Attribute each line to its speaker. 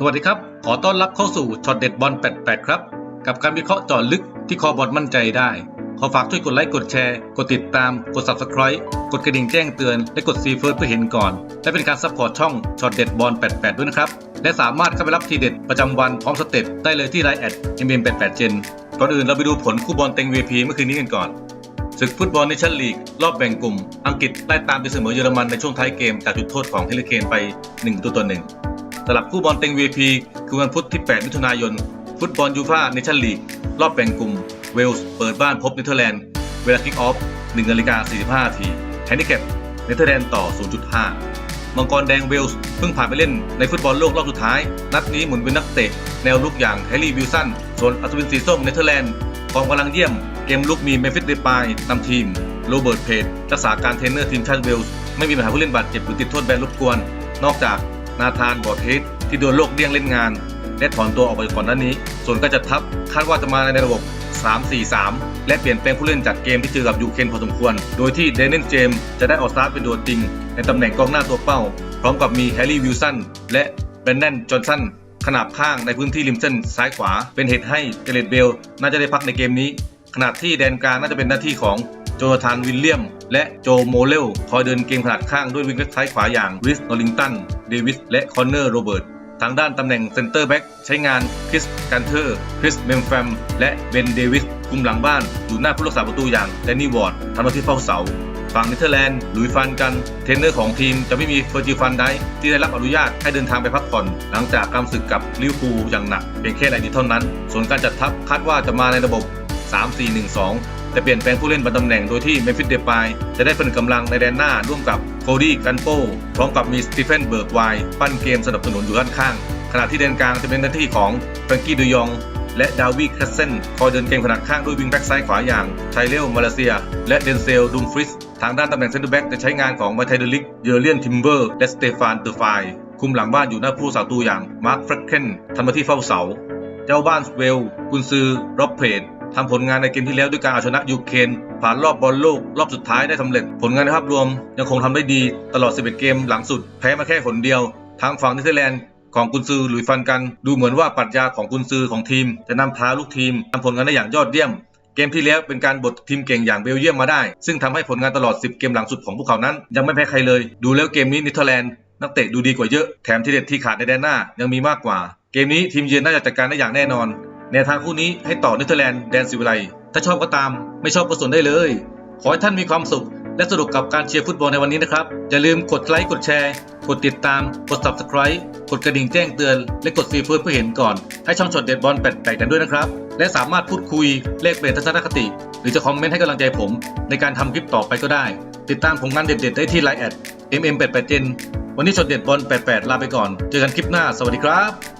Speaker 1: สวัสดีครับ ขอต้อนรับเข้าสู่ช็อตเด็ดบอล 88 ครับ กับการวิเคราะห์จาะลึกที่คอบอลมั่นใจได้ ขอฝากช่วยกดไลค์ กดแชร์ กดติดตาม กด subscribe กดกระดิ่งแจ้งเตือน และกดซีเฟิร์สเพื่อเห็นก่อน และเป็นการซัพพอร์ตช่องช็อตเด็ดบอล 88 ด้วยนะครับ และสามารถเข้าไปรับทีเด็ดประจำวันพร้อมสเต็ปได้เลยที่ไลน์แอดยมิมแ m m 8 8 gen ก่อนอื่นเราไปดูผลคู่บอลเต็งวีพีเมื่อคืนนี้กันก่อนศึกฟุตบอลในชั้นลีก รอบแบ่งกลุ่ม อังกฤษไล่ตามไปเสมอเยอรมันในช่วงท้ายเกมจากจุดโทษของเฮลิเคนไป1ตัวต่อ1 สำหรับคู่บอลเต็ง VP คือวันพุธที่ 8 มิถุนายน ฟุตบอลยูฟ่าเนชั่นลีก รอบแบ่งกลุ่ม เวลส์เปิดบ้านพบเนเธอร์แลนด์ เวลาคิกออฟ1นาฬิกา45ทีแฮนดิแคปเนเธอร์แลนด์ต่อ 0.5 มังกรแดงเวลส์เพิ่งผ่านไปเล่นในฟุตบอลโลกรอบสุดท้าย นัดนี้หมุนเป็นนักเตะ แนวลุกอย่างแฮร์รี่วิลสันส่วนอัศวินสีส้มเนเธอร์แลนด์กองกำลังเยี่ยม เกมลุกมีเมฟิสเดปายนำทีมโรเบิร์ตเพจรักษาการเทรนเนอร์ทีมชาติเวลส์ไม่มีปัญหาผู้เล่นบาดเจ็บหรือติดโทษแบนรบกวน นอกจาก นาธานบอร์เทสที่โดนโลกเลี่ยงเล่นงาน และถอนตัวออกไปก่อนหน้านี้ ส่วนก็จะทับคาดว่าจะมาในระบบ 3-4-3 และเปลี่ยนแปลงผู้เล่นจากเกมที่เจอกับยูเครนพอสมควร โดยที่เดนเนนเจมส์จะได้ออกสตาร์ทเป็นตัวจริง ในตำแหน่งกองหน้าตัวเป้า พร้อมกับมีแฮร์รี่วิลสันและแบรนแดนจอห์นสันขนาบข้างในพื้นที่ริมเส้นซ้ายขวา เป็นเหตุให้เจเลตเบลน่าจะได้พักในเกมนี้ ขณะที่แดนกลางน่าจะเป็นหน้าที่ของ โจนาธานวิลเลียม และโจโมเลลคอยเดินเกมขนาดข้างด้วยวิงแบ็กซ้ายขวาอย่างริสโนลิงตัน เดวิส และคอนเนอร์โรเบิร์ตทางด้านตำแหน่งเซนเตอร์แบ็กใช้งานคริสกันเทอร์ คริสเมมแฟม และเบนเดวิสกลุ่มหลังบ้านอยู่หน้าผู้รักษาประตูอย่างแดนนี่วอร์ดทำหน้าที่เฝ้าเสาฝั่งเนเธอร์แลนด์หลุยฟันกัน เทรนเนอร์ของทีมจะไม่มีเฟอร์จิฟันได้ที่ได้รับอนุญาตให้เดินทางไปพักผ่อน หลังจากการศึกกับลิเวอร์พูลอย่างหนักเพียงแค่รายเดียวเท่านั้น ส่วนการจัดทัพคาดว่าจะมาในระบบ 3-4-1-2 แต่เปลี่ยนแปลงผู้เล่นบนตำแหน่งโดยที่เมฟิสเดปายจะได้เป็นกำลังในแดนหน้าร่วมกับโคดี้กันโปพร้อมกับมีสตีเฟนเบิร์กไวปั้นเกมสนับสนุนอยู่ด้านข้าง ขณะที่แดนกลางจะเป็นหน้าที่ของแฟรงกี้ดูยองและดาวีคาสเซนคอยเดินเกมขนาดข้างด้วยวิงแบ็กซ้ายขวาอย่างไทเลลมาเลเซีย และเดนเซลดุมฟริส ทางด้านตำแหน่งเซนเตอร์แบ็กจะใช้งานของมาไทเดลิก เยอร์เลียนทิมเบอร์ และสเตฟานเตอร์ไฟคุมหลังบ้านอยู่หน้าผู้สาตูอย่างมาร์คเฟรเคนทำหน้าที่เฝ้าเสา เจ้าบ้านเวล กุนซือร็อบเพจ ทำผลงานในเกมที่แล้วด้วยการเอาชนะยูเครนผ่านรอบบอลโลกรอบสุดท้ายได้สำเร็จ ผลงานในภาพรวมยังคงทำได้ดีตลอด 11 เกมหลังสุดแพ้มาแค่ผลเดียว ทางฝั่งเนเธอร์แลนด์ของกุนซือหลุยฟันกัน ดูเหมือนว่าปรัชญาของกุนซือของทีม จะนำพาลูกทีมทำผลงานได้อย่างยอดเยี่ยมเกมที่แล้วเป็นการบดทีมเก่งอย่างเบลเยียมมาได้ ซึ่งทำให้ผลงานตลอด 10 เกมหลังสุดของพวกเขานั้น ยังไม่แพ้ใครเลย ดูแล้วเกมนี้เนเธอร์แลนด์นักเตะดูดีกว่าเยอะ แถมที่เด็ดที่ขาดในแดนหน้ายังมีมากกว่า เกมนี้ทีมเยือนน่าจะจัดการได้อย่างแน่นอน แนวทางคู่นี้ให้ต่อเนเธอร์แลนด์แดนสิวิไลถ้าชอบก็ตาม ไม่ชอบก็สนได้เลย ขอให้ท่านมีความสุข และสนุกกับการเชียร์ฟุตบอลในวันนี้นะครับ อย่าลืมกดไลค์กดแชร์ กดติดตาม กด subscribe กดกระดิ่งแจ้งเตือน และกดซีเฟิร์เพื่อเห็นก่อน ให้ช่องช็อตเด็ดบอลแปลกๆกันด้วยนะครับ และสามารถพูดคุยแลกเปลี่ยนทัศนคติ หรือจะคอมเมนต์ให้กำลังใจผม ในการทำคลิปต่อไปก็ได้ ติดตามผลงานเด็ดๆได้ที่ไลน์แอด mm88gen วันนี้ช็อตเด็ดบอล88ลาไปก่อน เจอกันคลิปหน้า สวัสดีครับ